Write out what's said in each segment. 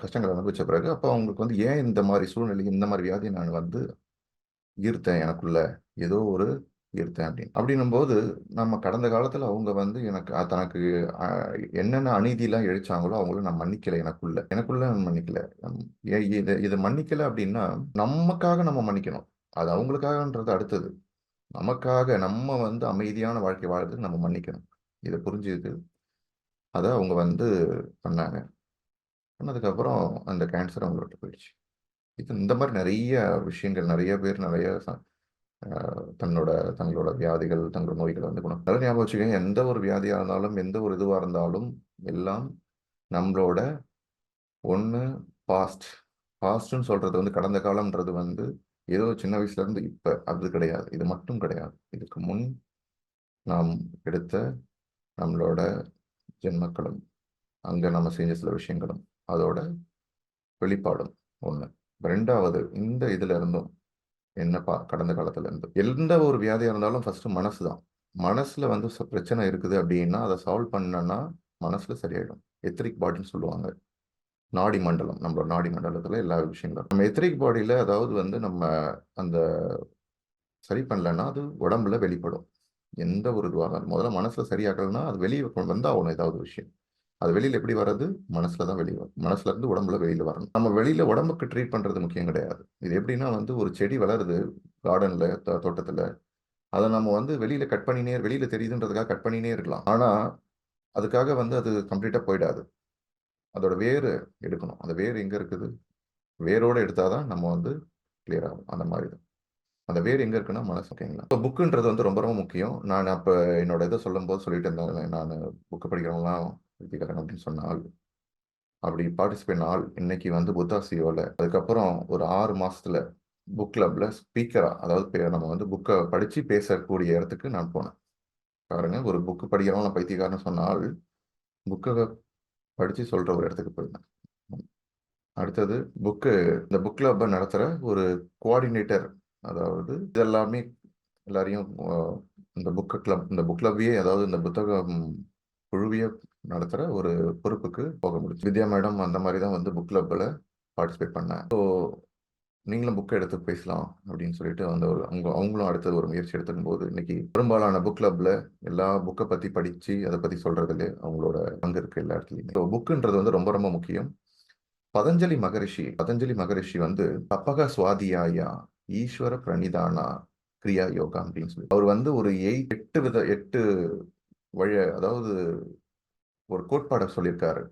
கஷ்டங்கள் அனுபவிச்ச பிறகு, அப்போ அவங்களுக்கு வந்து ஏன் இந்த மாதிரி சூழ்நிலை, இந்த மாதிரி வியாதி நான் வந்து ஈர்த்தேன் எனக்குள்ள. ஏதோ ஒரு ஈர்த்தேன் அப்படின்னு. அப்படின்னும் போது நம்ம கடந்த காலத்துல அவங்க வந்து எனக்கு தனக்கு என்னென்ன அநீதிலாம் இழைச்சாங்களோ, அவங்கள நான் மன்னிக்கல எனக்குள்ள. எனக்குள்ள நான் மன்னிக்கல. இதை இதை இத மன்னிக்கல அப்படின்னா, நமக்காக நம்ம மன்னிக்கணும். அது அவங்களுக்காகன்றது அடுத்தது. நமக்காக நம்ம வந்து அமைதியான வாழ்க்கை வாழ்றதுக்கு நம்ம மன்னிக்கணும். இதை புரிஞ்சுக்கிட்டு, அதை அவங்க வந்து பண்ணாங்க. பண்ணதுக்கப்புறம் அந்த கேன்சர் அவங்கள விட்டு போயிடுச்சு. இது இந்த மாதிரி நிறைய விஷயங்கள், நிறைய பேர் நிறைய தன்னோட தங்களோட வியாதிகள், தங்களோட நோய்களை வந்து குணம் நல்லா ஞாபகம் வச்சுக்கோங்க எந்த ஒரு வியாதியாக இருந்தாலும், எந்த ஒரு இதுவாக இருந்தாலும், எல்லாம் நம்மளோட ஒன்று பாஸ்ட். பாஸ்ட்னு சொல்கிறது வந்து கடந்த காலம்ன்றது வந்து, ஏதோ சின்ன வயசுலேருந்து இப்போ அது கிடையாது. இது மட்டும் கிடையாது. இதுக்கு முன் நாம் எடுத்த நம்மளோட ஜென்மக்களும், அங்கே நம்ம செஞ்ச சில விஷயங்களும், அதோட வெளிப்பாடும் 1. 2வது இந்த இதுல இருந்தும் என்ன பா கடந்த காலத்துல இருந்து. எந்த ஒரு வியாதியா இருந்தாலும் ஃபர்ஸ்ட் மனசு தான். மனசுல வந்து பிரச்சனை இருக்குது அப்படின்னா, அதை சால்வ் பண்ணனா மனசுல சரியாயிடும். எத்திரிக் பாடின்னு சொல்லுவாங்க. நாடி மண்டலம். நம்மளோட நாடி மண்டலத்துல எல்லா விஷயங்களும். நம்ம எத்திரிக் பாடியில அதாவது வந்து நம்ம அந்த சரி பண்ணலன்னா, அது உடம்புல வெளிப்படும். எந்த ஒரு இதுவாக முதல்ல மனசுல சரியாகலன்னா, அது வெளிய வந்தாகணும் ஏதாவது விஷயம். அது வெளியில எப்படி வர்றது? மனசுல தான் வெளியே வரும். மனசுல இருந்து உடம்புல வெளியில வரணும். நம்ம வெளியில உடம்புக்கு ட்ரீட் பண்றது முக்கியம் கிடையாது. இது எப்படின்னா வந்து ஒரு செடி வளருது கார்டன்ல, த தோட்டத்துல. அதை நம்ம வந்து வெளியில கட் பண்ணினே வெளியில தெரியுதுன்றதுக்காக கட் பண்ணினே இருக்கலாம். ஆனா, அதுக்காக வந்து அது கம்ப்ளீட்டா போயிடாது. அதோட வேறு எடுக்கணும். அந்த வேர் எங்க இருக்குது? வேரோட எடுத்தால் தான் நம்ம வந்து கிளியர் ஆகும். அந்த மாதிரி தான். அந்த வேர் எங்க இருக்குன்னா மனசு ஓகேங்களா? இப்போ புக்குன்றது வந்து ரொம்ப ரொம்ப முக்கியம். நான் அப்போ என்னோட இதை சொல்லும்போது சொல்லிட்டு இருந்தேன். நான் புக்கு படிக்கிறவங்களாம் பைத்தியக்காரங்க அப்படின்னு சொன்ன அப்படி பார்ட்டிசிபேட் ஆள். இன்னைக்கு வந்து புத்தா சிஓல அதுக்கப்புறம் ஒரு ஆறு மாசத்துல புக் கிளப்ல ஸ்பீக்கரா அதாவது பே நம்ம வந்து புக்கை படிச்சு பேசக்கூடிய இடத்துக்கு நான் போனேன். பாருங்க ஒரு புக் படிக்கிறவன் நான் பைத்தியக்காரன்னு புக்கை ஆள், படிச்சு சொல்ற ஒரு இடத்துக்கு போயிருந்தேன். அடுத்தது புக்கு இந்த புக் கிளப்ப நடத்துற ஒரு கோஆர்டினேட்டர் அதாவது இதெல்லாமே எல்லாரையும் இந்த புக்கு கிளப் இந்த புக் கிளப்பையே அதாவது இந்த புத்தகம் குழுவையே நடத்துகிற ஒரு பொறுப்புக்கு போக முடிச்சு வித்யா மேடம் அந்த மாதிரி தான் வந்து புக் கிளப்பில் பார்ட்டிசிபேட் பண்ணேன். ஸோ நீங்களும் புக்கை எடுத்து பேசலாம் அப்படின்னு சொல்லிட்டு அந்த ஒரு அவங்க அவங்களும் அடுத்தது ஒரு முயற்சி எடுத்துக்கும் போது இன்னைக்கு பெரும்பாலான புக் கிளப்ல எல்லா புக்கை பத்தி படிச்சு, அதை பத்தி சொல்றதுல அவங்களோட பங்கு இருக்கு எல்லா இடத்துலையுமே ஸோ புக்குன்றது வந்து ரொம்ப ரொம்ப முக்கியம். பதஞ்சலி மகரிஷி பதஞ்சலி மகரிஷி வந்து தப்பக சுவாதியாயா ஈஸ்வர பிரணிதானா கிரியா யோகா அப்படின்னு சொல்லி அவர் வந்து ஒரு 8 8 வித எட்டு வழி அதாவது ஒரு கோட்பாடை சொல்லியிருக்காரு.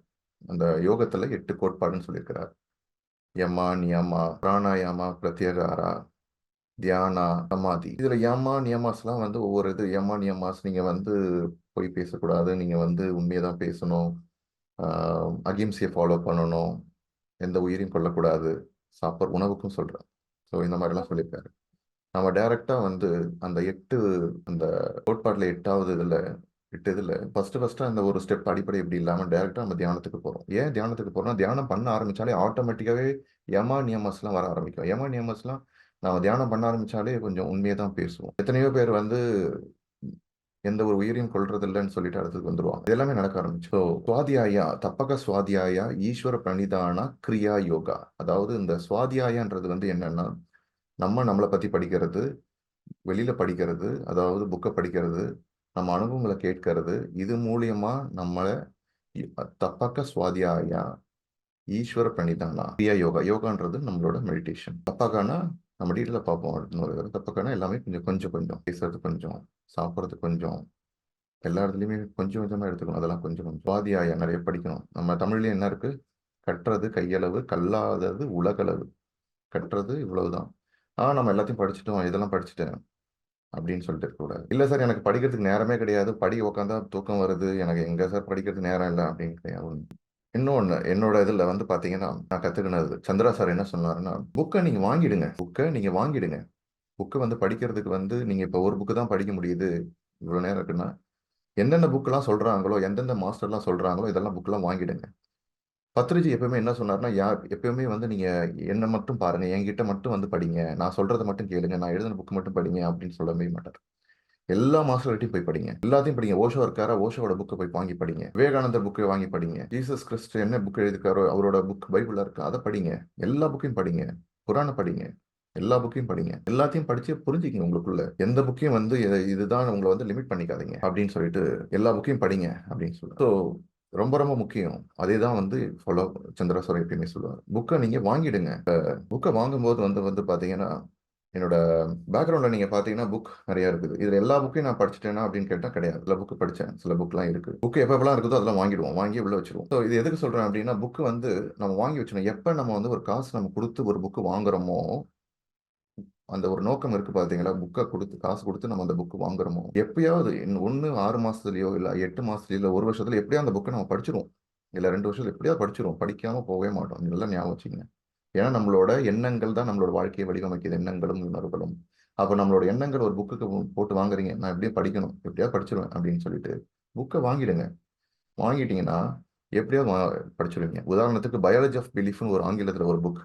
அந்த யோகத்துல எட்டு கோட்பாடுன்னு சொல்லியிருக்கிறார். யமா, நியமா, பிராணாயாமா, பிரத்யகாரா தியானா, சமாதி. இதுல யமா, நியமாஸ்லாம் வந்து ஒவ்வொரு இது யமா, நியமாஸ் நீங்க வந்து போய் பேசக்கூடாது. நீங்க வந்து உண்மையை தான் பேசணும். அகிம்சையை ஃபாலோ பண்ணணும். எந்த உயிரையும் கொல்லக்கூடாது. சாப்பாடு உணவுக்கும் சொல்றேன். ஸோ இந்த மாதிரிலாம் சொல்லியிருக்காரு. நம்ம டைரக்ட்டா வந்து அந்த எட்டு அந்த கோட்பாட்டில் எட்டாவது இதில் விட்டது இல்லை ஃபஸ்ட்டு ஃபஸ்ட்டு அந்த ஒரு ஸ்டெப் அடிப்படை இப்படி இல்லாமல் டேரெக்டாக நம்ம தியானத்துக்கு போகிறோம் ஏன் தியானத்துக்கு போகிறோம்னா தியானம் பண்ண ஆரம்பித்தாலே ஆட்டோமேட்டிக்காவே யமா, நியமஸ்லாம் வர ஆரம்பிக்கும். யமா, நியமஸ்லாம் நம்ம தியானம் பண்ண ஆரம்பித்தாலே கொஞ்சம் உண்மையை தான் பேசுவோம். எத்தனையோ பேர் வந்து எந்த ஒரு உயிரையும் கொல்றதில்லன்னு சொல்லிட்டு அடுத்து வந்துருவாங்க. இது எல்லாமே நடக்க ஆரம்பிச்சு. ஸோ சுவாதியாயா தப்பக சுவாதியாயா ஈஸ்வர பிரணிதானா கிரியா யோகா. அதாவது இந்த சுவாதியாயான்றது வந்து என்னன்னா, நம்ம நம்மளை பத்தி படிக்கிறது, வெளியில படிக்கிறது, அதாவது புக்கை படிக்கிறது, நம்ம அனுபவங்களை கேட்கறது, இது மூலியமா நம்மளை தப்பக்க சுவாதியாயா ஈஸ்வர பிரணிதானா பிரியா யோகா. யோகான்றது நம்மளோட மெடிடேஷன். தப்பாக்கானா நம்ம டீட்டில் பார்ப்போம் இன்னொரு தடவ. எல்லாமே கொஞ்சம் கொஞ்சம் கொஞ்சம். பேசுறது கொஞ்சம், சாப்பிட்றது கொஞ்சம், எல்லா இடத்துலையுமே கொஞ்சம் கொஞ்சமாக எடுத்துக்கணும். அதெல்லாம் கொஞ்சம் கொஞ்சம். சுவாதியாயா நிறைய படிக்கணும். நம்ம தமிழ்லயே என்ன இருக்கு? கட்டுறது கையளவு, கல்லாதது உலகளவு. கட்டுறது இவ்வளவுதான். ஆ நம்ம எல்லாத்தையும் படிச்சுட்டோம். இதெல்லாம் படிச்சுட்டேன். அப்படின்னு சொல்லிட்டு இருக்கக்கூடாது. இல்லை சார் எனக்கு படிக்கிறதுக்கு நேரமே கிடையாது. படிக்க உக்காந்தா தூக்கம் வருது. எனக்கு எங்கே சார் படிக்கிறதுக்கு நேரம் இல்லை அப்படின்னு கிடையாது. இன்னொன்று என்னோட இதில் வந்து பார்த்தீங்கன்னா, நான் கற்றுக்கினது சந்திரா சார் என்ன சொன்னாருன்னா, புக்கை நீங்கள் வாங்கிடுங்க. புக்கை நீங்கள் வாங்கிடுங்க. புக்கை வந்து படிக்கிறதுக்கு வந்து நீங்கள் இப்போ ஒரு புக்கு தான் படிக்க முடியுது. இவ்வளோ நேரம் இருக்குன்னா, எந்தெந்த புக்கெலாம் சொல்கிறாங்களோ எந்தெந்த மாஸ்டர்லாம் சொல்கிறாங்களோ இதெல்லாம் புக்லாம் வாங்கிடுங்க. பத்ரிஜி எப்பவுமே என்ன சொன்னார்னா யார் எப்பயுமே வந்து நீங்க என்ன மட்டும் பாருங்க. என்கிட்ட மட்டும் வந்து படிங்க. நான் சொல்றத மட்டும் கேளுங்க. நான் எழுதின புக்கு மட்டும் படிங்க. அப்படின்னு சொல்லவே மாட்டார். எல்லா மாஸ்டர்கிட்டையும் போய் படிங்க. எல்லாத்தையும் படிங்க. ஓஷோ இருக்காரா? ஓஷோட புக்கை போய் வாங்கி படிங்க. விவேகானந்தர் புக்கை வாங்கி படிங்க. ஜீசஸ் கிறிஸ்ட் என்ன புக் எழுதிருக்காரோ அவரோட புக் பைபிளாக இருக்கா. அதை படிங்க. எல்லா புக்கையும் படிங்க. புராண படிங்க. எல்லா புக்கையும் படிங்க. எல்லாத்தையும் படிச்சு புரிஞ்சுக்கங்க உங்களுக்குள்ள. எந்த புக்கையும் வந்து இதுதான் உங்களை வந்து லிமிட் பண்ணிக்காதீங்க. அப்படின்னு சொல்லிட்டு எல்லா புக்கையும் படிங்க அப்படின்னு சொல்லுவாங்க ஸோ ரொம்ப ரொம்ப முக்கியம். அதே தான் வந்து ஃபாலோ சந்திரசோர் எப்பயுமே சொல்லுவார். புக்கை நீங்கள் வாங்கிடுங்க. புக்கை வாங்கும்போது வந்து வந்து பார்த்தீங்கன்னா என்னோட பேக்ரவுண்டில் நீங்கள் பார்த்தீங்கன்னா புக் நிறையா இருக்குது. இதில் எல்லா புக்கையும் நான் படிச்சிட்டேனா அப்படின்னு கேட்டால் கிடையாது. சில புக் படித்தேன் சில புக்லாம் இருக்குது புக் எப்பப்பெல்லாம் இருக்குதோ அதெல்லாம் வாங்கிடுவோம். வாங்கி உள்ள வச்சிருவோம். ஸோ இது எதுக்கு சொல்கிறேன் அப்படின்னா புக் வந்து நம்ம வாங்கி வச்சிடணும் எப்போ நம்ம வந்து ஒரு காசு நம்ம கொடுத்து ஒரு புக்கு வாங்குறோமோ அந்த ஒரு நோக்கம் இருக்கு பாத்தீங்களா? புக்கை கொடுத்து காசு கொடுத்து நம்ம அந்த புக் வாங்குறோமோ? எப்பயாவது ஒன்னு ஆறு மாசத்துலயோ இல்ல எட்டு மாசத்துலயோ இல்ல ஒரு வருஷத்துல எப்படியோ அந்த புக்கை நம்ம படிச்சிருவோம். இல்ல ரெண்டு வருஷத்துல எப்படியாவது படிச்சிருவோம். படிக்காம போகவே மாட்டோம். நல்லா ஞாபகம் வச்சுக்கங்க. ஏன்னா நம்மளோட எண்ணங்கள் தான் நம்மளோட வாழ்க்கையை வடிவமைக்குது. எண்ணங்களும் உணர்வுகளும். அப்போ நம்மளோட எண்ணங்கள் ஒரு புக்குக்கு போட்டு வாங்குறீங்க. நான் எப்படியும் படிக்கணும். எப்படியாவது படிச்சிருவேன் அப்படின்னு சொல்லிட்டு புக்கை வாங்கிடுங்க. வாங்கிட்டீங்கன்னா எப்படியாவது படிச்சிருவீங்க. உதாரணத்துக்கு பயாலஜி ஆஃப் பிலீஃப்னு ஒரு ஆங்கிலத்துல ஒரு புக்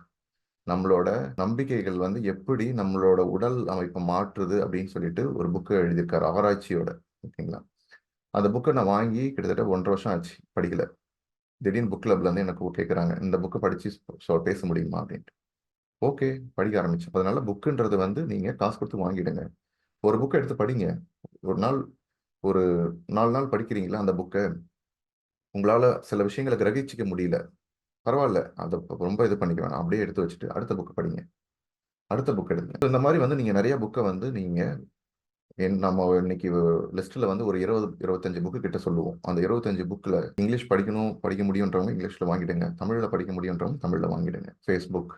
நம்மளோட நம்பிக்கைகள் வந்து எப்படி நம்மளோட உடல் அமைப்பை மாற்றுது அப்படின்னு சொல்லிட்டு ஒரு புக்கு எழுதியிருக்காரு ஆராய்ச்சியோட ஓகேங்களா? அந்த புக்கை நான் வாங்கி கிட்டத்தட்ட ஒன்றரை வருஷம் ஆச்சு படிக்கல. திடீர்னு புக் கிளப்ல இருந்து எனக்கு கேட்குறாங்க இந்த புக்கை படிச்சு சொ- பேச முடியுமா அப்படின்ட்டு. ஓகே படிக்க ஆரம்பிச்சேன். அதனால புக்குன்றது வந்து நீங்க காசு கொடுத்து வாங்கிடுங்க. ஒரு புக்கை எடுத்து படிங்க. ஒரு நாள் ஒரு நாலு நாள் படிக்கிறீங்களா அந்த புக்கை உங்களால சில விஷயங்களை கிரகிச்சிக்க முடியல. பரவாயில்ல. அதை ரொம்ப இது பண்ணிக்க வேணாம். அப்படியே எடுத்து வச்சுட்டு அடுத்த புக்கை படிங்க. அடுத்த புக் எடுங்க. இந்த மாதிரி வந்து நீங்க நிறைய புக்கை வந்து நீங்க என் நம்ம இன்னைக்கு லிஸ்ட்ல வந்து ஒரு இருபது இருபத்தஞ்சு புக்கு கிட்ட சொல்லுவோம். அந்த இருபத்தஞ்சு புக்ல இங்கிலீஷ் படிக்கணும் படிக்க முடியுன்றவங்க இங்கிலீஷ்ல வாங்கிடுங்க. தமிழ்ல படிக்க முடியுன்றவங்க தமிழ்ல வாங்கிடுங்க. ஃபேஸ்புக்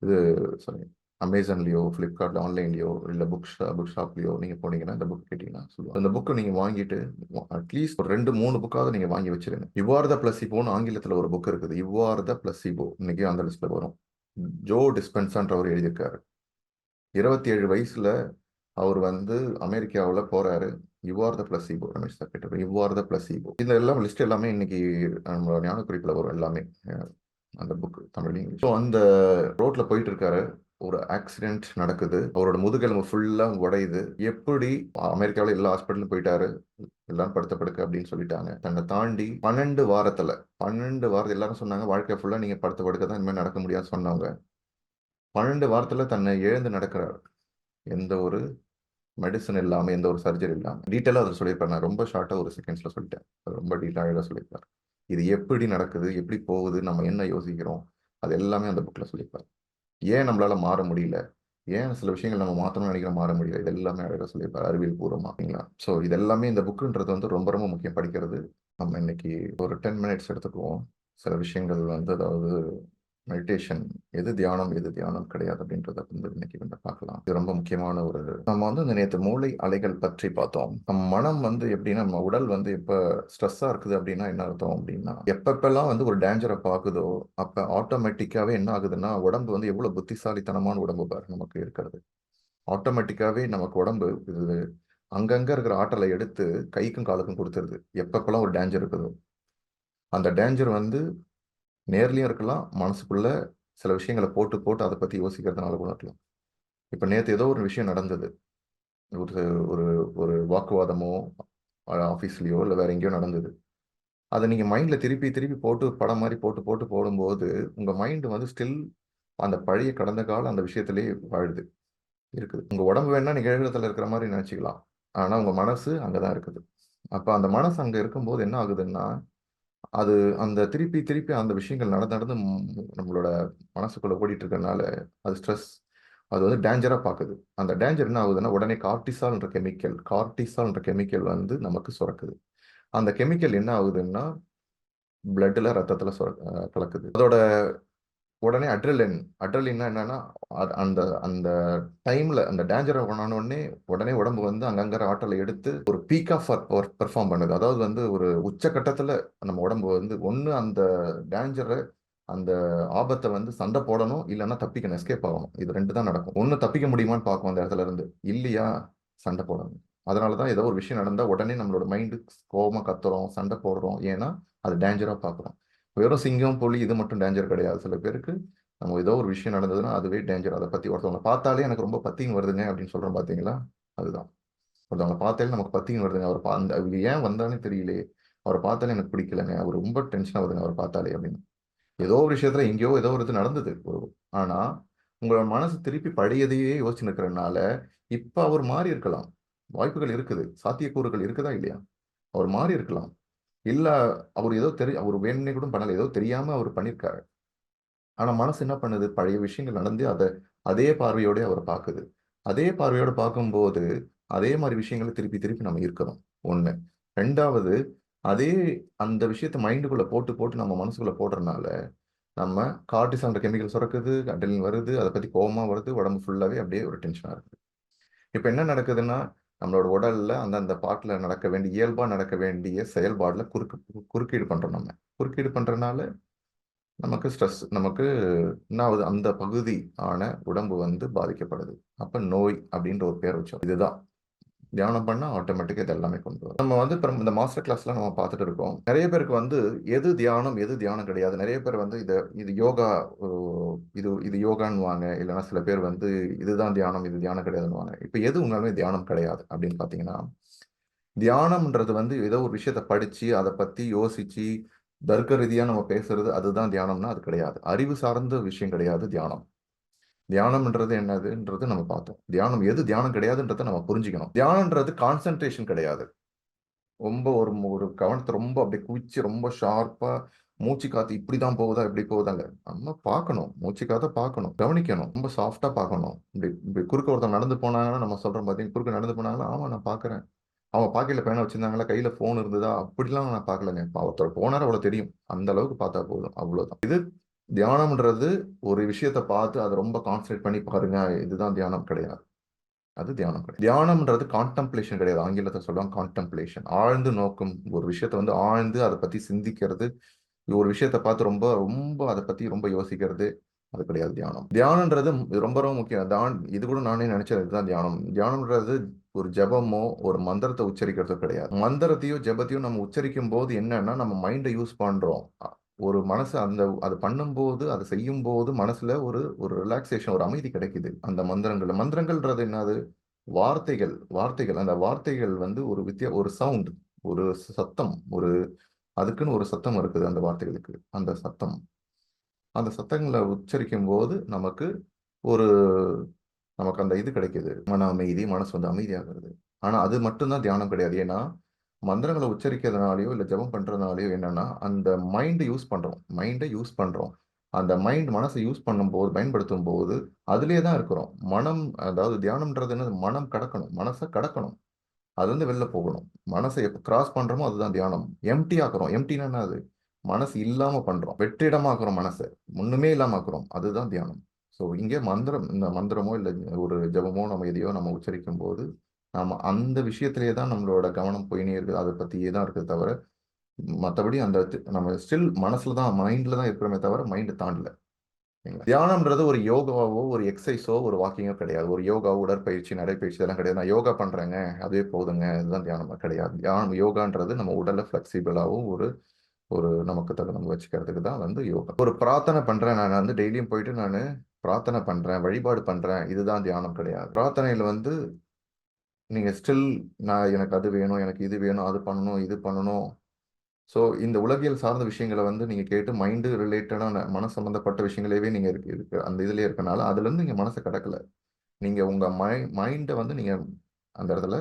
இது சாரி அமேசான்லேயோ ஃப்ளிப்கார்ட்ல ஆன்லைன்லயோ இல்லை புக் புக் ஷாப்லயோ நீங்க போனீங்கன்னா இந்த புக் கேட்டீங்கன்னா சொல்லுவோம் அந்த புக்கை நீங்க வாங்கிட்டு அட்லீஸ்ட் ஒரு ரெண்டு மூணு புக்காவது நீங்க வாங்கி வச்சிருங்க. இவ்வாறு த பிளஸிபோன்னு ஆங்கிலத்தில் ஒரு புக் இருக்குது. யுவார் த பிளஸிபோ இன்னைக்கு அந்த லிஸ்ட்ல வரும். ஜோ டிஸ்பென்சான்றவர் எழுதியிருக்காரு. இருபத்தி ஏழு வயசுல அவர் வந்து அமெரிக்காவில் போறாரு. இவ்வாறு த பிளஸிபோ ரமேஷ் சார் கேட்டு யுவார் த பிளஸிபோ இந்த எல்லாம் லிஸ்ட் எல்லாமே இன்னைக்கு நம்ம ஞானக்குறிப்புல வரும் எல்லாமே. அந்த புக் தமிழ் இங்கிலீஷ். ஸோ அந்த ரோட்ல போயிட்டு இருக்காரு. ஒரு ஆக்சிடென்ட் நடக்குது. அவரோட முதுகெலும்பு ஃபுல்லா உடையுது. எப்படி அமெரிக்காவில் எல்லா ஹாஸ்பிட்டலும் போயிட்டாரு? எல்லாம் படுத்த படுக்க அப்படின்னு சொல்லிட்டாங்க. தன்னை தாண்டி பன்னெண்டு வாரத்துல பன்னெண்டு வாரத்தில் எல்லாரும் சொன்னாங்க வாழ்க்கை ஃபுல்லா நீங்க படுத்த படுக்க தான் இனிமேல் நடக்க முடியாது சொன்னவங்க. பன்னெண்டு வாரத்துல தன்னை எழுந்து நடக்கிறார். எந்த ஒரு மெடிசன் இல்லாம எந்த ஒரு சர்ஜரி இல்லாம. டீட்டெயிலாக அதில் சொல்லியிருப்பார். நான் ரொம்ப ஷார்ட்டா ஒரு செகண்ட்ஸ்ல சொல்லிட்டேன். அது ரொம்ப டீட்டெயிலாக சொல்லியிருப்பார். இது எப்படி நடக்குது? எப்படி போகுது? நம்ம என்ன யோசிக்கிறோம்? அது எல்லாமே அந்த புக்கில் சொல்லியிருப்பார். ஏன் நம்மளால மாற முடியல? ஏன் சில விஷயங்கள் நம்ம மாற்றணும்னு நினைக்கிற மாற முடியல? இது எல்லாமே அழகாக சொல்லியிருப்பார் அறிவியல் பூர்வமாங்களா ஸோ இது எல்லாமே இந்த புக்குன்றது வந்து ரொம்ப ரொம்ப முக்கியம் படிக்கிறது. நம்ம இன்னைக்கு ஒரு டென் மினிட்ஸ் எடுத்துக்குவோம். சில விஷயங்கள் வந்து அதாவது மெடிடேஷன் எது தியானம் எது தியானம் கிடையாது அப்படின்றத வந்து இன்னைக்கு வந்து பார்க்கலாம். இது ரொம்ப முக்கியமான ஒரு நம்ம வந்து இந்த நேற்று மூளை அலைகள் பற்றி பார்த்தோம். நம்ம மனம் வந்து எப்படின்னா நம்ம உடல் வந்து எப்ப ஸ்ட்ரெஸ்ஸா இருக்குது அப்படின்னா என்ன அர்த்தம் அப்படின்னா எப்பப்பெல்லாம் வந்து ஒரு டேஞ்சரை பார்க்குதோ அப்ப ஆட்டோமேட்டிக்காவே என்ன ஆகுதுன்னா உடம்பு வந்து எவ்வளவு புத்திசாலித்தனமான உடம்பு பாரு நமக்கு இருக்கிறது. ஆட்டோமேட்டிக்காவே நமக்கு உடம்பு இது அங்கங்க இருக்கிற ஆற்றலை எடுத்து கைக்கும் காலுக்கும் கொடுத்துருது. எப்பப்பெல்லாம் ஒரு டேஞ்சர் இருக்குதோ. அந்த டேஞ்சர் வந்து நேர்லையும் இருக்கலாம் மனசுக்குள்ள சில விஷயங்களை போட்டு போட்டு அதை பத்தி யோசிக்கிறதுனால கூட இருக்கலாம். இப்ப நேற்று ஏதோ ஒரு விஷயம் நடந்தது. ஒரு ஒரு ஒரு வாக்குவாதமோ ஆஃபீஸ்லயோ இல்லை வேற எங்கேயோ நடந்தது. அதை நீங்கள் மைண்டில் திருப்பி திருப்பி போட்டு படம் மாதிரி போட்டு போட்டு போடும்போது உங்கள் மைண்டு வந்து ஸ்டில் அந்த பழைய கடந்த காலம் அந்த விஷயத்திலே வாழுது இருக்குது. உங்கள் உடம்பு வேணா நிகழ்கிறதுல இருக்கிற மாதிரி நினச்சிக்கலாம். ஆனால் உங்கள் மனசு அங்கே தான் இருக்குது. அப்போ அந்த மனசு அங்கே இருக்கும்போது என்ன ஆகுதுன்னா அது அந்த திருப்பி திருப்பி அந்த விஷயங்கள் நடந்து நடந்து நம்மளோட மனசுக்குள்ள ஓடிட்டு இருக்கறனால அது ஸ்ட்ரெஸ் அது வந்து டேஞ்சரா பாக்குது. அந்த டேஞ்சர் என்ன ஆகுதுன்னா உடனே கார்டிசால்ன்ற கெமிக்கல் கார்டிசால்ன்ற கெமிக்கல் வந்து நமக்கு சுரக்குது. அந்த கெமிக்கல் என்ன ஆகுதுன்னா பிளட்ல ரத்தத்துல சுர கலக்குது. அதோட உடனே அட்ரலின் அட்ரலின்னா என்னன்னா அந்த அந்த டைம்ல அந்த டேஞ்சரை உணர்ந்த உடனே உடனே உடம்பு வந்து அங்கங்கிற ஆற்றலை எடுத்து ஒரு பீக் ஆஃப் பெர்ஃபார்ம் பண்ணுது. அதாவது வந்து ஒரு உச்சக்கட்டத்துல நம்ம உடம்பு வந்து ஒன்று அந்த டேஞ்சரை அந்த ஆபத்தை வந்து சண்டை போடணும் இல்லைன்னா தப்பிக்கணும் எஸ்கேப் ஆகணும். இது ரெண்டு தான் நடக்கும். ஒன்று தப்பிக்க முடியுமான்னு பார்க்கும் அந்த இடத்துல இருந்து. இல்லையா சண்டை போடணும். அதனாலதான் ஏதோ ஒரு விஷயம் நடந்தால் உடனே நம்மளோட மைண்டு கோபமாக கத்துறோம் சண்டை போடுறோம். ஏன்னா அது டேஞ்சராக பார்க்குறோம். வெறும் சிங்கம் புலி இது மட்டும் டேஞ்சர் கிடையாது. சில பேருக்கு நம்ம ஏதோ ஒரு விஷயம் நடந்ததுன்னா அதுவே டேஞ்சர் அதை பத்தி ஒருத்தவங்களை பார்த்தாலே எனக்கு ரொம்ப பத்தியும் வருதுங்க அப்படின்னு சொல்றோம் பாத்தீங்களா? அதுதான். ஒருத்தவங்களை பார்த்தாலே நமக்கு பத்தியும் வருதுங்க. அவர் பா அந்த அவர் ஏன் வந்தாலே தெரியலையே அவரை பார்த்தாலே எனக்கு பிடிக்கலங்க. அவர் ரொம்ப டென்ஷனாக வருதுங்க அவர் பார்த்தாலே அப்படின்னு. ஏதோ ஒரு விஷயத்துல எங்கேயோ ஏதோ ஒரு இது நடந்தது. ஒரு- ஆனா உங்களோட மனசு திருப்பி பழையதையே யோசிச்சு நிற்கிறதுனால இப்ப அவர் மாறி இருக்கலாம். வாய்ப்புகள் இருக்குது. சாத்தியக்கூறுகள் இருக்குதா இல்லையா? அவர் மாறி இருக்கலாம். இல்லை அவர் ஏதோ தெரி அவர் வேணும்னே கூட பண்ணல. ஏதோ தெரியாமல் அவர் பண்ணியிருக்காரு ஆனால் மனசு என்ன பண்ணுது? பழைய விஷயங்கள் நடந்து அதை அதே பார்வையோடய அவர் பார்க்குது அதே பார்வையோடு பார்க்கும்போது அதே மாதிரி விஷயங்களை திருப்பி திருப்பி நம்ம இருக்கணும் ஒன்று ரெண்டாவது அதே அந்த விஷயத்த மைண்டுக்குள்ளே போட்டு போட்டு நம்ம மனசுக்குள்ளே போடுறதுனால நம்ம கார்டிசான்ற கெமிக்கல் சுரக்குது அட்ரினலின் வருது அதை பற்றி கோபமாக வருது உடம்பு ஃபுல்லாகவே அப்படியே ஒரு டென்ஷனாக இருக்குது. இப்போ என்ன நடக்குதுன்னா நம்மளோட உடல்ல அந்தந்த பாட்டில் நடக்க வேண்டிய இயல்பாக நடக்க வேண்டிய செயல்பாடில் குறுக்கு குறுக்கீடு பண்ணுறோம் நம்ம. குறுக்கீடு பண்ணுறனால நமக்கு ஸ்ட்ரெஸ் நமக்கு என்ன ஆகுது அந்த பகுதி ஆன உடம்பு வந்து பாதிக்கப்படுது. அப்போ நோய் அப்படின்ற ஒரு பேர் வச்சோம். இதுதான். தியானம் பண்ணால் ஆட்டோமேட்டிக்காக இது எல்லாமே கொண்டு வரும். நம்ம வந்து இப்போ இந்த மாஸ்டர் கிளாஸ்லாம் நம்ம பார்த்துட்டு இருக்கோம். நிறைய பேருக்கு வந்து எது தியானம் எது தியானம் கிடையாது. நிறைய பேர் வந்து இதை இது யோகா இது இது யோகான்னுவாங்க. இல்லைன்னா சில பேர் வந்து இதுதான் தியானம் இது தியானம் கிடையாதுன்னுவாங்க. இப்போ எது உண்மையுமே தியானம் கிடையாது அப்படின்னு பார்த்தீங்கன்னா தியானம்ன்றது வந்து ஏதோ ஒரு விஷயத்தை படித்து அதை பற்றி யோசித்து தர்க்க ரீதியாக நம்ம பேசுறது அதுதான் தியானம்னா அது கிடையாது. அறிவு சார்ந்த விஷயம் கிடையாது தியானம். தியானம்ன்றது என்னதுன்றது நம்ம பார்த்தோம். தியானம் எது தியானம் கிடையாதுன்றதை நம்ம புரிஞ்சுக்கணும். தியானம்ன்றது கான்சென்ட்ரேஷன் கிடையாது. ரொம்ப ஒரு ஒரு கவனத்தை ரொம்ப அப்படியே குவிச்சு ரொம்ப ஷார்ப்பா மூச்சு காத்து இப்படிதான் போகுதா இப்படி போகுதாங்க. நம்ம பார்க்கணும். மூச்சு காத்த பார்க்கணும். கவனிக்கணும். ரொம்ப சாஃப்டா பார்க்கணும். இப்படி இப்படி குறுக்க ஒருத்தன் நடந்து போனாங்கன்னா நம்ம சொல்றோம் பார்த்தீங்கன்னா குறுக்க நடந்து போனாங்கன்னா ஆமா நான் பார்க்குறேன். அவன் பாக்கெட்ல பேனை வச்சிருந்தாங்களா கையில போன் இருந்ததா? அப்படிலாம் நான் பார்க்கலங்க. ஒருத்தர் போனாரு அவ்வளவு தெரியும். அந்த அளவுக்கு பார்த்தா போதும். அவ்வளவுதான். இது தியானம்ன்றது ஒரு விஷயத்த பார்த்து அதை ரொம்ப கான்சன்ட்ரேட் பண்ணி பாருங்க இதுதான் தியானம் கிடையாது. அது தியானம் கிடையாது. தியானம்ன்றது கான்டம்ப்ளேஷன் கிடையாது. ஆங்கிலத்தை சொல்லுவாங்க கான்டம்ப்ளேஷன் ஆழ்ந்து நோக்கும் ஒரு விஷயத்த வந்து ஆழ்ந்து அதை பத்தி சிந்திக்கிறது ஒரு விஷயத்த பார்த்து ரொம்ப ரொம்ப அதை பத்தி ரொம்ப யோசிக்கிறது அது கிடையாது தியானம். தியானம்ன்றது ரொம்ப ரொம்ப முக்கியம். தான் இது கூட நானே நினைச்சது இதுதான் தியானம். தியானம்ன்றது ஒரு ஜெபமோ ஒரு மந்திரத்தை உச்சரிக்கிறதோ கிடையாது. மந்திரத்தையோ ஜபத்தையோ நம்ம உச்சரிக்கும் போது என்னன்னா நம்ம மைண்டை யூஸ் பண்றோம். ஒரு மனசு அந்த அது பண்ணும்போது அதை செய்யும் போது மனசுல ஒரு ஒரு ரிலாக்ஸேஷன் ஒரு அமைதி கிடைக்குது. அந்த மந்திரங்கள் மந்திரங்கள்ன்றது என்னது? வார்த்தைகள் வார்த்தைகள். அந்த வார்த்தைகள் வந்து ஒரு வித்தியா ஒரு சவுண்ட் ஒரு சத்தம் ஒரு அதுக்குன்னு ஒரு சத்தம் இருக்குது அந்த வார்த்தைகளுக்கு. அந்த சத்தம். அந்த சத்தங்களை உச்சரிக்கும் போது நமக்கு ஒரு நமக்கு அந்த இது கிடைக்குது. மன அமைதி மனசு வந்து அமைதியாகிறது. ஆனா அது மட்டும்தான் தியானம் கிடையாது. ஏன்னா மந்திரங்களை உச்சரிக்கிறதுனாலயோ இல்லை ஜெபம் பண்றதுனாலயோ என்னன்னா அந்த மைண்டை யூஸ் பண்றோம். மைண்டை யூஸ் பண்றோம். அந்த மைண்ட் மனசை யூஸ் பண்ணும்போது பயன்படுத்தும் போது அதிலே தான் இருக்கிறோம். மனம் அதாவது தியானம்ன்றது என்ன மனம் கடக்கணும். மனசை கடக்கணும். அது வந்து வெளில போகணும். மனசை எப்போ கிராஸ் பண்றோமோ அதுதான் தியானம். எம்டி ஆக்குறோம். எம்டினா அது? மனசு இல்லாமல் பண்றோம். வெற்றிடமாக்குறோம் மனசை. ஒன்றுமே இல்லாம ஆக்குறோம். அதுதான் தியானம். ஸோ இங்கே மந்திரம் இந்த மந்திரமோ இல்லை ஒரு ஜெபமோ நம்ம எதையோ நம்ம உச்சரிக்கும் போது நாம் அந்த விஷயத்திலே தான் நம்மளோட கவனம் போயினே இருக்குது. அதை பற்றியே தான் இருக்குது தவிர மற்றபடி அந்த நம்ம ஸ்டில் மனசில் தான் மைண்டில் தான் இருக்கிறோமே தவிர மைண்டு தாண்டல. தியானம்ன்றது ஒரு யோகாவோ ஒரு எக்ஸசைஸோ ஒரு வாக்கிங்கோ கிடையாது. ஒரு யோகா உடற்பயிற்சி நடைப்பயிற்சி இதெல்லாம் கிடையாது. நான் யோகா பண்றேங்க அதுவே போதுங்க. இதுதான் தியானம். கிடையாது. தியானம் யோகான்றது நம்ம உடலை ஃபிளெக்சிபிளாகவும் ஒரு ஒரு நமக்கு தகுந்த வச்சுக்கிறதுக்கு தான் வந்து யோகா. ஒரு பிரார்த்தனை பண்றேன். நான் வந்து டெய்லியும் போயிட்டு நான் பிரார்த்தனை பண்றேன் வழிபாடு பண்றேன். இதுதான் தியானம் கிடையாது. பிரார்த்தனையில வந்து நீங்கள் ஸ்டில் நான் எனக்கு அது வேணும் எனக்கு இது வேணும் அது பண்ணணும் இது பண்ணணும். ஸோ இந்த உலகியல் சார்ந்த விஷயங்களை வந்து நீங்கள் கேட்டு மைண்டு ரிலேட்டடான மன சம்மந்தப்பட்ட விஷயங்களேவே நீங்கள் இருக்கு இருக்கு அந்த இதுலேயே இருக்கனால அதுலேருந்து நீங்கள் மனசை கடக்கல. நீங்கள் உங்கள் மை மைண்டை வந்து நீங்கள் அந்த இடத்துல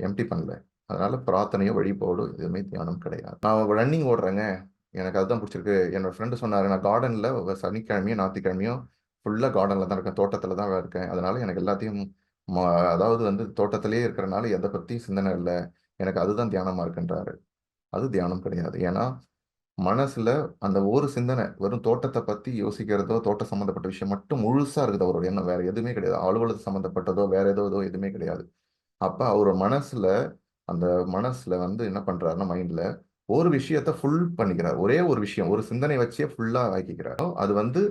எம்டி பண்ணல. அதனால் பிரார்த்தனையோ வழிபாடோ எதுவுமே தியானம் கிடையாது. நான் ரன்னிங் ஓடுறேங்க. எனக்கு அதுதான் பிடிச்சிருக்கு. என்னோட ஃப்ரெண்டு சொன்னார் நான் கார்டனில் சனிக்கிழமையும் ஞாயிற்றுக்கிழமையும் ஃபுல்லாக கார்டனில் தான் இருக்கேன். தோட்டத்தில் தான் இருக்கேன். அதனால் எனக்கு எல்லாத்தையும் அதாவது வந்து தோட்டத்திலேயே இருக்கிறனால எதை பற்றியும் சிந்தனை இல்லை. எனக்கு அதுதான் தியானமா இருக்குன்றாரு. அது தியானம் கிடையாது. ஏன்னா மனசுல அந்த ஒரு சிந்தனை வெறும் தோட்டத்தை பத்தி யோசிக்கிறதோ தோட்டம் சம்பந்தப்பட்ட விஷயம் மட்டும் முழுசா இருக்குது அவரோட எண்ணம். வேற எதுவுமே கிடையாது. அலுவலகம் சம்பந்தப்பட்டதோ வேற ஏதோ ஏதோ எதுவுமே கிடையாது. அப்ப அவர் மனசுல அந்த மனசுல வந்து என்ன பண்றாருன்னா மைண்ட்ல ஒரு விஷயத்த ஃபுல் பண்ணிக்கிறார். ஒரே ஒரு விஷயம் ஒரு சிந்தனை வச்சே ஃபுல்லா ஆக்கிக்கிறார் அது வந்து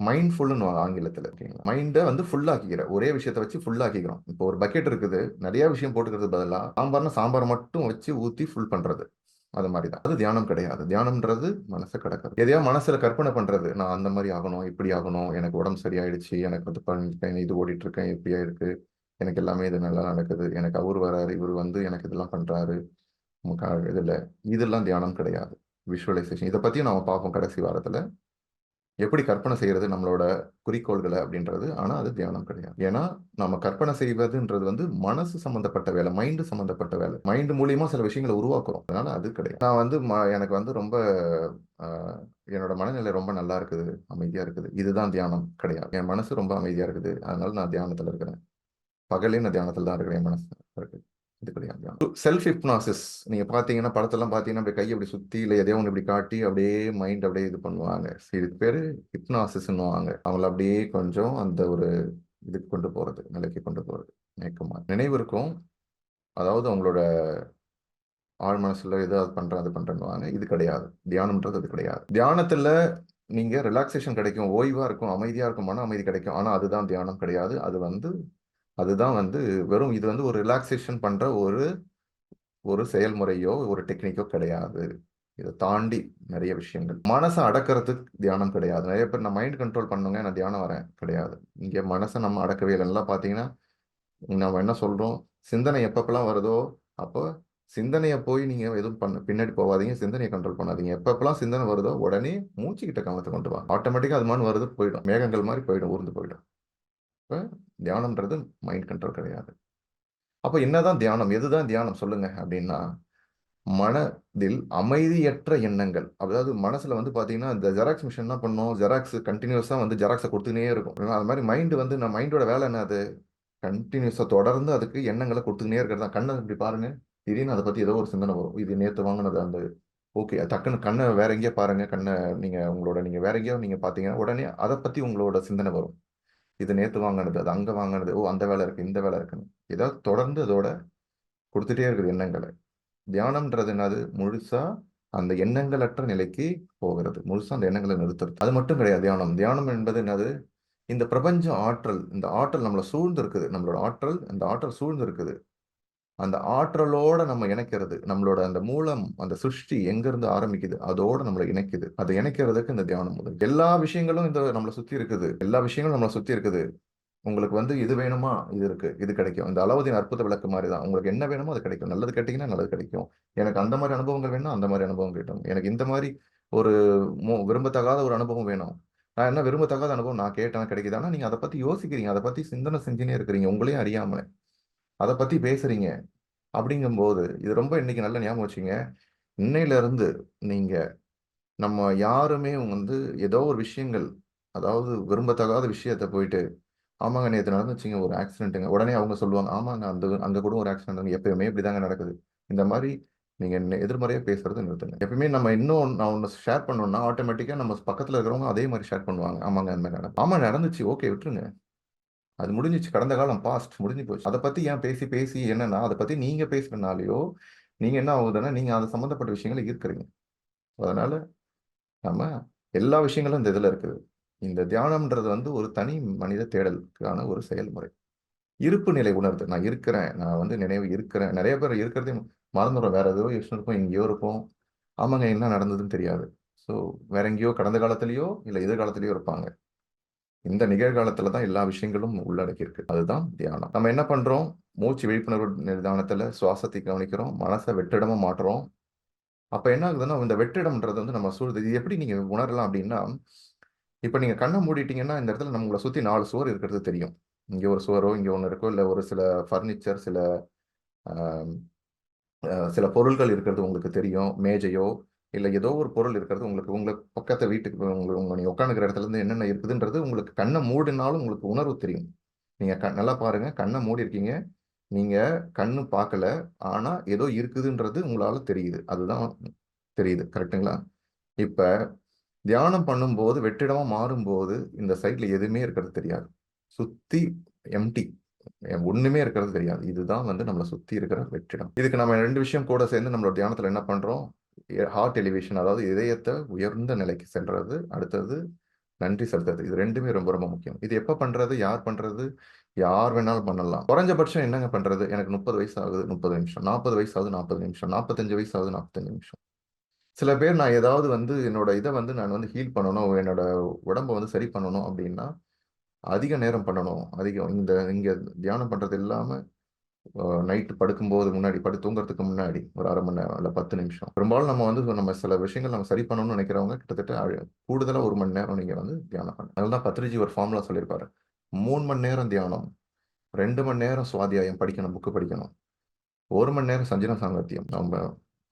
மைண்ட்ஃபுல்னு ஆங்கிலத்தில் ஓகேங்களா மைண்டை வந்து ஃபுல் ஒரே விஷயத்த வச்சு ஃபுல்லாக்கிக்கிறோம் இப்போ ஒரு பக்கெட் இருக்குது. நிறைய விஷயம் போட்டுக்கிறது பதிலாக சாம்பார்னா சாம்பார் மட்டும் வச்சு ஊற்றி ஃபுல் பண்ணுறது அது மாதிரி தான் அது தியானம் கிடையாது. தியானம்ன்றது மனசை கிடக்குது. எதையோ மனசுல கற்பனை பண்றது. நான் அந்த மாதிரி ஆகணும் இப்படி ஆகணும். எனக்கு உடம்பு சரியாயிடுச்சு. எனக்கு வந்து பண்ணிட்டேன் இது ஓடிட்டு இருக்கேன் இப்படியா இருக்கு எனக்கு எல்லாமே இது நல்லா நடக்குது. எனக்கு அவர் வராரு. இவர் வந்து எனக்கு இதெல்லாம் பண்றாரு. இதில். இதெல்லாம் தியானம் கிடையாது. விஷுவலைசேஷன் இதை பற்றியும் நம்ம பார்ப்போம் கடைசி வாரத்தில். எப்படி கற்பனை செய்யறது நம்மளோட குறிக்கோள்களை அப்படின்றது. ஆனா அது தியானம் கிடையாது. ஏன்னா நம்ம கற்பனை செய்வதுன்றது வந்து மனசு சம்பந்தப்பட்ட வேலை மைண்டு சம்பந்தப்பட்ட வேலை. மைண்டு மூலியமா சில விஷயங்களை உருவாக்குறோம். அதனால அது கிடையாது. நான் வந்து ம- எனக்கு வந்து ரொம்ப என்னோட மனநிலை ரொம்ப நல்லா இருக்குது அமைதியா இருக்குது. இதுதான் தியானம் கிடையாது. என் மனசு ரொம்ப அமைதியா இருக்குது. அதனால நான் தியானத்துல இருக்கிறேன். பகலே நான் தியானத்துல தான் இருக்கிறேன். என் மனசு இருக்குது இது கிடையாது செல்ஃப் ஹிப்னாசிஸ் நீங்க பாத்தீங்கன்னா படத்தெல்லாம் பாத்தீங்கன்னா அப்படியே கையை அப்படி சுத்தி இல்ல எதையோ ஒன்று இப்படி காட்டி அப்படியே மைண்ட் அப்படியே இது பண்ணுவாங்க. இதுக்கு பேரு ஹிப்னாசிஸ்ன்னுவாங்க அவங்கள அப்படியே கொஞ்சம் அந்த ஒரு இதுக்கு கொண்டு போறது நிலைக்கு கொண்டு போறது மயக்கமா. நினைவு இருக்கும். அதாவது அவங்களோட ஆழ் மனசுல ஏதோ அது பண்றேன் அது பண்றேன்னுவாங்க. இது கிடையாது. தியானம்ன்றது அது கிடையாது. தியானத்துல நீங்க ரிலாக்ஸேஷன் கிடைக்கும் ஓய்வா இருக்கும் அமைதியா இருக்கும் மன அமைதி கிடைக்கும். ஆனா அதுதான் தியானம் கிடையாது. அது வந்து அதுதான் வந்து வெறும் இது வந்து ஒரு ரிலாக்ஸேஷன் பண்ற ஒரு ஒரு செயல்முறையோ ஒரு டெக்னிக்கோ கிடையாது. இதை தாண்டி நிறைய விஷயங்கள். மனசை அடக்கிறதுக்கு தியானம் கிடையாது. நிறைய பேர் நான் மைண்ட் கண்ட்ரோல் பண்ணுங்க நான் தியானம் வரேன். கிடையாது. இங்கே மனசை நம்ம அடக்கவே இல்லைன்னா பார்த்தீங்கன்னா நம்ம என்ன சொல்றோம்? சிந்தனை எப்பப்பெல்லாம் வருதோ அப்போ சிந்தனையை போய் நீங்க எதுவும் பண்ண பின்னாடி போகாதீங்க. சிந்தனையை கண்ட்ரோல் பண்ணாதீங்க. எப்பப்பெல்லாம் சிந்தனை வருதோ உடனே மூச்சுக்கிட்ட கவனத்தை கொண்டு வா. ஆட்டோமேட்டிக்காக அது மாதிரி வருது போயிடும். மேகங்கள் மாதிரி போயிடும் ஊர்ந்து போயிடும். இப்போ தியானம்ன்றது மைண்ட் கண்ட்ரோல் கிடையாது. அப்போ என்னதான் தியானம் எதுதான் தியானம் சொல்லுங்க அப்படின்னா மனதில் அமைதியற்ற எண்ணங்கள். அதாவது மனசுல வந்து பாத்தீங்கன்னா இந்த ஜெராக்ஸ் மிஷின் என்ன பண்ணும். ஜெராக்ஸ் கண்டினியூஸா வந்து ஜெராக்ஸை கொடுத்துக்கினே இருக்கும். அது மாதிரி மைண்டு வந்து நான் மைண்டோட வேலை என்ன அது? கண்டினியூஸா தொடர்ந்து அதுக்கு எண்ணங்களை கொடுத்துக்கினே இருக்கிறது தான். கண்ணை இப்படி பாருங்க. திடீர்னு அதை பத்தி ஏதோ ஒரு சிந்தனை வரும். இது நேற்று வாங்கினது அந்த ஓகே டக்குன்னு கண்ணை வேற எங்கேயோ பாருங்க. கண்ணை நீங்க உங்களோட நீங்க வேற எங்கேயோ நீங்க பாத்தீங்கன்னா உடனே அதை பத்தி உங்களோட சிந்தனை வரும். இது நேற்று வாங்கினது அது அங்கே வாங்கினது ஓ அந்த வேலை இருக்குது இந்த வேலை இருக்குன்னு. ஏதாவது தொடர்ந்து அதோட கொடுத்துட்டே இருக்குது எண்ணங்களை. தியானம்ன்றது என்னது? முழுசாக அந்த எண்ணங்களற்ற நிலைக்கு போகிறது. முழுசாக அந்த எண்ணங்களை நிறுத்துறது. அது மட்டும் கிடையாது தியானம். தியானம் என்பது என்னது? இந்த பிரபஞ்ச ஆற்றல் இந்த ஆற்றல் நம்மளை சூழ்ந்து இருக்குது நம்மளோட ஆற்றல் அந்த ஆற்றல் சூழ்ந்து இருக்குது அந்த ஆற்றலோட நம்ம இணைக்கிறது நம்மளோட அந்த மூலம் அந்த சிருஷ்டி எங்கேருந்து ஆரம்பிக்குது அதோட நம்மளை இணைக்குது. அதை இணைக்கிறதுக்கு இந்த தியானம் முதல். எல்லா விஷயங்களும் இந்த நம்மளை சுத்தி இருக்குது. எல்லா விஷயங்களும் நம்மளை சுத்தி இருக்குது. உங்களுக்கு வந்து இது வேணுமா? இது இருக்கு. இது கிடைக்கும். இந்த அளவுதின் அற்புத விளக்கு மாதிரி தான். உங்களுக்கு என்ன வேணுமோ அது கிடைக்கும். நல்லது கேட்டீங்கன்னா நல்லது கிடைக்கும். எனக்கு அந்த மாதிரி அனுபவங்கள் வேணும்? அந்த மாதிரி அனுபவம் கிடைக்கும் எனக்கு இந்த மாதிரி ஒரு விரும்பத்தகாத ஒரு அனுபவம் வேணும். நான் என்ன விரும்பத்தகாத அனுபவம்? நான் கேட்டேன் கிடைக்குதானா நீங்க அதை பத்தி யோசிக்கிறீங்க. அதை பத்தி சிந்தனை செஞ்சுனே இருக்கிறீங்க. உங்களையும் அறியாமலே. அதை பத்தி பேசுறீங்க. அப்படிங்கும்போது இது ரொம்ப இன்னைக்கு நல்ல ஞாபகம் வச்சுங்க. இன்னையில இருந்து நீங்க நம்ம யாருமே வந்து ஏதோ ஒரு விஷயங்கள் அதாவது விரும்பத்தகாத விஷயத்த போயிட்டு ஆமாங்க நேற்று நடந்துச்சுங்க ஒரு ஆக்சிடென்ட்டுங்க. உடனே அவங்க சொல்லுவாங்க ஆமாங்க அந்த அங்கே கூட ஒரு ஆக்சிடென்ட் எப்பயுமே இப்படிதாங்க நடக்குது. இந்த மாதிரி நீங்க என்ன எதிர்மறையா பேசுறது நிறுத்துங்க. எப்பயுமே நம்ம இன்னும் நான் ஒன்று ஷேர் பண்ணோம்னா ஆட்டோமேட்டிக்காக நம்ம பக்கத்தில் இருக்கிறவங்க அதே மாதிரி ஷேர் பண்ணுவாங்க. ஆமாங்க அந்த மாதிரி நடக்கும். நடந்துச்சு. ஓகே விட்டுருங்க. அது முடிஞ்சிச்சு. கடந்த காலம் பாஸ்ட் முடிஞ்சு போச்சு. அதை பத்தி ஏன் பேசி பேசி என்னன்னா அதை பத்தி நீங்க பேசுறதுனாலயோ நீங்க என்ன ஆகுதுன்னா நீங்க அது சம்மந்தப்பட்ட விஷயங்களை ஈர்க்கிறீங்க. அதனால நம்ம எல்லா விஷயங்களும் இந்த இதுல இருக்குது. இந்த தியானம்ன்றது வந்து ஒரு தனி மனித தேடலுக்கான ஒரு செயல்முறை. இருப்பு நிலை உணர்வு நான் இருக்கிறேன். நான் வந்து நினைவு இருக்கிறேன். நிறைய பேர் இருக்கிறதே மறந்துடும் வேற ஏதோ யோசனை இருக்கும் எங்கேயோ இருக்கும் ஆமாங்க என்ன நடந்ததுன்னு தெரியாது. ஸோ வேற எங்கேயோ கடந்த காலத்திலயோ இல்லை எதிர்காலத்திலயோ இருப்பாங்க. இந்த நிகழ்காலத்துல தான் எல்லா விஷயங்களும் உள்ளடக்கி இருக்கு அதுதான் தியானம். நம்ம என்ன பண்றோம்? மூச்சு விழிப்புணர்வு நிதானத்துல சுவாசத்தை கவனிக்கிறோம் மனசை வெற்றிடமா மாற்றுறோம். அப்ப என்ன ஆகுதுன்னா இந்த வெற்றிடம்ன்றது வந்து நம்ம சூழ் இது எப்படி நீங்க உணரலாம் அப்படின்னா இப்ப நீங்க கண்ணை மூடிட்டீங்கன்னா இந்த இடத்துல நம்மளை சுத்தி நாலு சுவர் இருக்கிறது தெரியும். இங்க ஒரு சுவரோ இங்க ஒண்ணு இருக்கோ இல்ல ஒரு சில ஃபர்னிச்சர் சில சில பொருள்கள் இருக்கிறது உங்களுக்கு தெரியும். மேஜையோ இல்லை ஏதோ ஒரு பொருள் இருக்கிறது உங்களுக்கு உங்களுக்கு பக்கத்து வீட்டுக்கு உங்களுக்கு உங்க நீங்க உட்காந்துக்கிற இடத்துல இருந்து என்னென்ன இருக்குதுன்றது உங்களுக்கு கண்ணை மூடினாலும் உங்களுக்கு உணர்வு தெரியும். நீங்க க- நல்லா பாருங்க கண்ணை மூடி இருக்கீங்க. நீங்க கண்ணு பார்க்கல ஆனா ஏதோ இருக்குதுன்றது உங்களால தெரியுது. அதுதான் தெரியுது. கரெக்ட்டுங்களா இப்ப தியானம் பண்ணும்போது வெற்றிடமா மாறும்போது இந்த சைட்ல எதுவுமே இருக்கிறது தெரியாது. சுத்தி எம்டி ஒண்ணுமே இருக்கிறது தெரியாது. இதுதான் வந்து நம்மளை சுத்தி இருக்கிற வெற்றிடம். இதுக்கு நம்ம ரெண்டு விஷயம் கூட சேர்ந்து நம்மளோட தியானத்துல என்ன பண்றோம்? ஹார்ட் எலிவேஷன் அதாவது இதயத்தை உயர்ந்த நிலைக்கு சென்றது. அடுத்தது நன்றி செலுத்துறது. இது ரெண்டுமே ரொம்ப ரொம்ப முக்கியம். இது எப்போ பண்ணுறது யார் பண்ணுறது யார் வேணாலும் பண்ணலாம். குறைஞ்சபட்சம் என்னங்க பண்ணுறது எனக்கு முப்பது வயசு ஆகுது முப்பது நிமிஷம். நாற்பது வயசு ஆகுது நாற்பது நிமிஷம். நாற்பத்தஞ்சு வயசு ஆகுது நாற்பத்தஞ்சு நிமிஷம். சில பேர் நான் ஏதாவது வந்து என்னோட இதை வந்து நான் வந்து ஹீல் பண்ணணும் என்னோட உடம்ப வந்து சரி பண்ணணும் அப்படின்னா அதிக நேரம் பண்ணணும். அதிகம் இந்த இங்கே தியானம் பண்ணுறது இல்லாமல் நைட்டு படுக்கும்போது முன்னாடி படு தூங்குறதுக்கு முன்னாடி ஒரு அரை மணி நேரம் இல்லை பத்து நிமிஷம். பெரும்பாலும் நம்ம வந்து நம்ம சில விஷயங்கள் நம்ம சரி பண்ணணும்னு நினைக்கிறவங்க கிட்டத்தட்ட கூடுதலாக ஒரு மணி நேரம் நீங்கள் வந்து தியானம் பண்ணணும் அதனால தான் பத்ரிஜி ஒரு ஃபார்முலா சொல்லியிருப்பாரு. மூணு மணி நேரம் தியானம் ரெண்டு மணி நேரம் சுவாத்தியாயம் படிக்கணும் புக்கு படிக்கணும். ஒரு மணி நேரம் சஞ்சன சாங்கத்தியம் நம்ம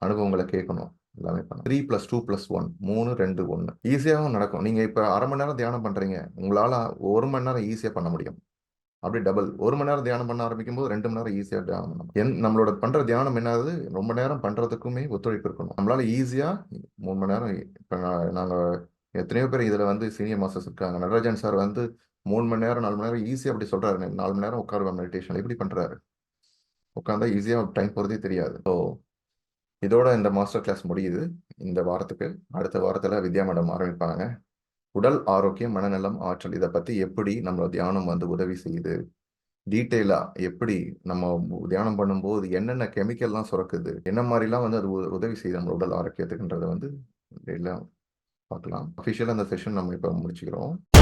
அனுபவங்களை கேட்கணும் எல்லாமே பண்ணணும். Three plus two plus one மூணு ரெண்டு ஒன்று ஈஸியாகவும் நடக்கும். நீங்கள் இப்போ அரை மணி நேரம் தியானம் பண்ணுறீங்க உங்களால் ஒரு மணி நேரம் ஈஸியாக பண்ண முடியும். அப்படி டபுள் ஒரு மணி நேரம் தியானம் பண்ண ஆரம்பிக்கும் போது ரெண்டு மணி நேரம் ஈஸியாக தியானம் பண்ணணும். என் நம்மளோட பண்ணுற தியானம் என்னது? ரொம்ப நேரம் பண்ணுறதுக்குமே ஒத்துழைப்பு இருக்கணும். நம்மளால ஈஸியாக மூணு மணி நேரம் இப்போ நாங்கள் எத்தனையோ பேர் இதில் வந்து சீனியர் மாஸ்டர்ஸ் இருக்காங்க. நடராஜன் சார் வந்து மூணு மணி நேரம் நாலு மணி நேரம் ஈஸியாக அப்படி சொல்கிறாரு நாலு மணி நேரம் உட்காருவேன் மெடிடேஷன் எப்படி பண்ணுறாரு உட்காந்தா ஈஸியாக டைம் போகிறதே தெரியாது. ஸோ இதோட இந்த மாஸ்டர் கிளாஸ் முடியுது. இந்த வாரத்துக்கு அடுத்த வாரத்தில் வித்யா மேடம் ஆரம்பிப்பாங்க. உடல் ஆரோக்கியம் மனநலம் ஆற்றல் இதை பற்றி எப்படி நம்மளோட தியானம் வந்து உதவி செய்யுது? டீட்டெயிலாக எப்படி நம்ம தியானம் பண்ணும்போது என்னென்ன கெமிக்கல்லாம் சுரக்குது? என்ன மாதிரிலாம் வந்து அது உ- உதவி செய்யுது நம்ம உடல் ஆரோக்கியத்துக்குன்றதை வந்து எல்லாம் பார்க்கலாம். அஃபிஷியலாக அந்த செஷன் நம்ம இப்போ முடிச்சுக்கிறோம்.